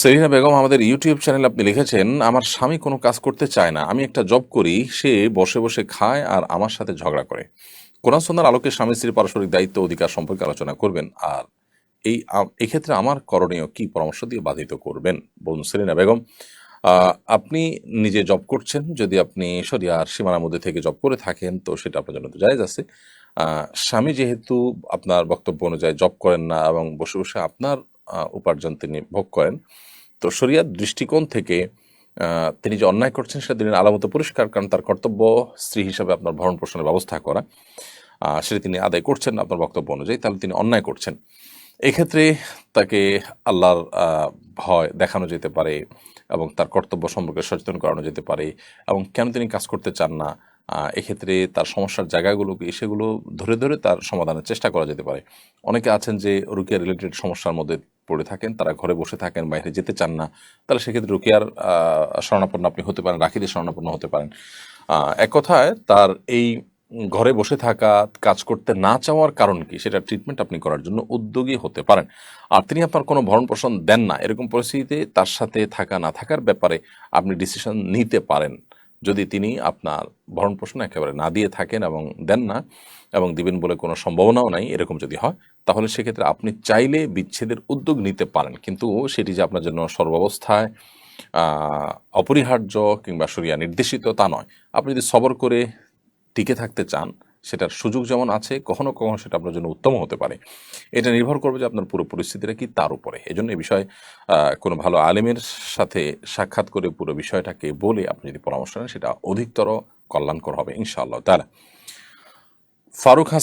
সেলিনা বেগম, আমাদের YouTube channel আপনি লিখেছেন, আমার স্বামী কোনো কাজ করতে চায় না। আমি একটা জব করি, সে বসে বসে খায় আর আমার সাথে ঝগড়া করে। কোরআন সন্ন্যার আলোকে স্বামী স্ত্রীর পারস্পরিক দায়িত্ব, অধিকার সম্পর্কে আলোচনা করবেন। আর এই এক্ষেত্রে আমার করণীয় কি? পরামর্শ দিয়ে বাধিত করবেন। বলুন, সেলিনা বেগম আপনি নিজে জব করছেন, যদি আপনি শরিয়ার সীমানার মধ্যে থেকে জব করে থাকেন, তো সেটা আপনার জন্য তো জায়েজ আছে। স্বামী যেহেতু আপনার বক্তব্য অনুযায়ী জব করেন না এবং বসে বসে আপনার উপার্জন তিনি ভোগ করেন। তো শরিয়ার দৃষ্টিকোণ থেকে তিনি যে অন্যায় করছেন সেটা তিনি আলামত পরিষ্কার, কারণ তার কর্তব্য স্ত্রী হিসাবে আপনার ভরণ পোষণের ব্যবস্থা করা। সেটা তিনি আদায় করছেন আপনার বক্তব্য অনুযায়ী, তাহলে তিনি অন্যায় করছেন। এক্ষেত্রে তাকে আল্লাহর ভয় দেখানো যেতে পারে এবং তার কর্তব্য সম্পর্কে সচেতন করানো যেতে পারে এবং কেন তিনি কাজ করতে চান না এক্ষেত্রে তার সমস্যার জায়গাগুলোকে সেগুলো ধরে ধরে তার সমাধানের চেষ্টা করা যেতে পারে। অনেকে আছেন যে রুকিয়া রিলেটেড সমস্যার মধ্যে পড়ে থাকেন, তারা ঘরে বসে থাকেন, বাইরে যেতে চান না, তাহলে সেক্ষেত্রে রুকিয়ার শরণাপন্ন আপনি হতে পারেন রাখিদের শরণাপন্ন হতে পারেন। এক কথায় তার এই ঘরে বসে থাকা, কাজ করতে না চাওয়ার কারণ কি? সেটা ট্রিটমেন্ট আপনি করার জন্য উদ্যোগী হতে পারেন। আর তিনি আপনার কোনো ভরণ পোষণ দেন না, এরকম পরিস্থিতিতে তার সাথে থাকা না থাকার ব্যাপারে আপনি ডিসিশন নিতে পারেন। যদি তিনি আপনার ভরণ পোষণ একেবারে না দিয়ে থাকেন এবং দেন না, এবং দিবেন বলে কোনো সম্ভাবনাও নাই, এরকম যদি হয়, তাহলে সেক্ষেত্রে আপনি চাইলে বিচ্ছেদের উদ্যোগ নিতে পারেন। কিন্তু সেটি যে আপনার জন্য সর্বাবস্থায় অপরিহার্য কিংবা সরিয়া নির্দেশিত তা নয়। আপনি যদি সবর করে টিকে থাকতে চান সেটার সুযোগ যেমন আছে, কখনো কখনো সেটা আপনার জন্য উত্তম হতে পারে। এটা নির্ভর করবে যে আপনার পুরো পরিস্থিতিটা কি তার উপরে। এই জন্য এই বিষয়ে কোনো ভালো আলেমের সাথে সাক্ষাৎ করে পুরো বিষয়টাকে বলে আপনি যদি পরামর্শ নেন, সেটা অধিকতর কল্যাণকর হবে ইনশাআল্লাহ। তাহলে, ফারুক